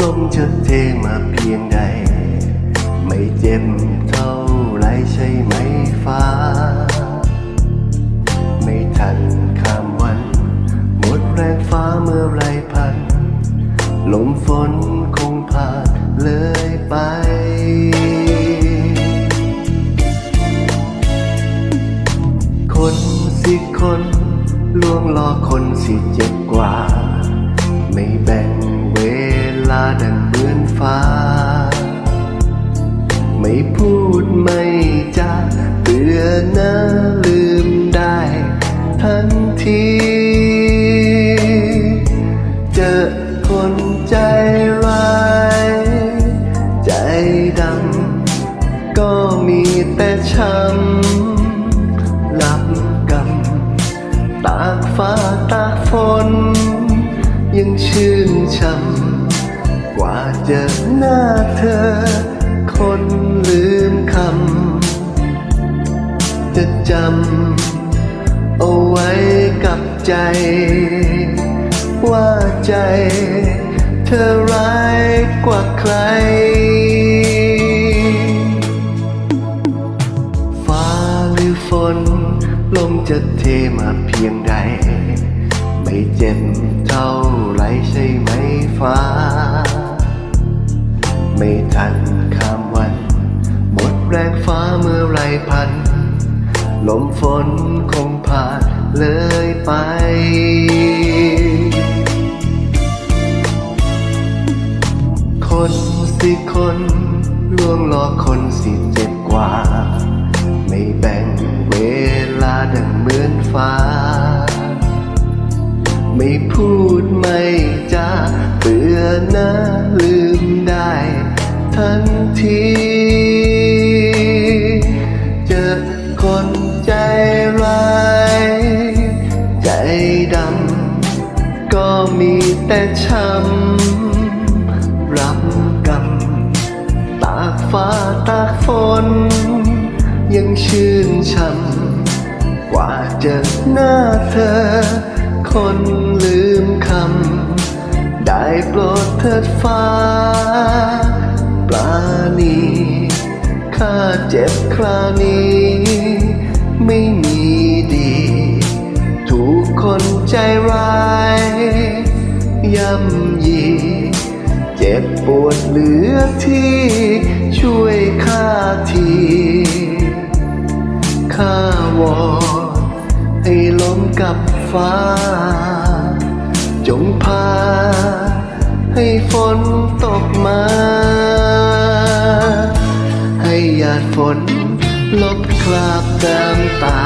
ลมจะเทมาเพียงใด ไม่เจ็บเท่าไรใช่ไหมฟ้า ไม่ทันข้ามวัน หมดแรงฟ้าเมื่อไรพัน ลมฝนคงพาเลยไปคนสิคนลวงหลอคนสิเจ็บกว่า ไม่แบ่ง ลาดังเหมือนฟ้า ไม่พูดไม่จาเตือนนะลืมได้ ทันที เจอคนใจร้าย ใจดำก็มีแต่ช้ำหลับกำตากฟ้าตาฝนยังชื่นช่ำ ว่าเจอหน้าเธอ คนลืมคำ จะจำเอาไว้กับใจ ว่าใจ เธอร้ายกว่าใคร ฟ้าหรือฝน ลมจะเทมาเพียงใด ไม่เจ็บเท่าไรใช่ไหมฟ้า ทันข้ามวัน หมดแรงฟ้าเมื่อไรพัน ลมฝนคงผ่านเลยไปคนสิคนล่วงล้อคนสิเจ็บกว่า ไม่แบ่งเวลาดังเหมือนฟ้า ไม่พูดไม่จาเตือนนะลืมได้ ทันที เจอคนใจร้าย ใจดำ ก็มีแต่ช้ำรับกรรมตากฟ้าตากฝน ยังชื่นช่ำกว่าเจอหน้าเธอ คนลืมคำ ได้โปรดเถิดฟ้า ปลาณีข้าเจ็บครานี้ ไม่มีดี ถูกคนใจร้ายย่ำยี เจ็บปวดเหลือที่ ช่วยข้าทีข้าวอนให้ล้มกับฟ้า จงพา ให้ฝนตกมา ฝน ลบคราบน้ำตา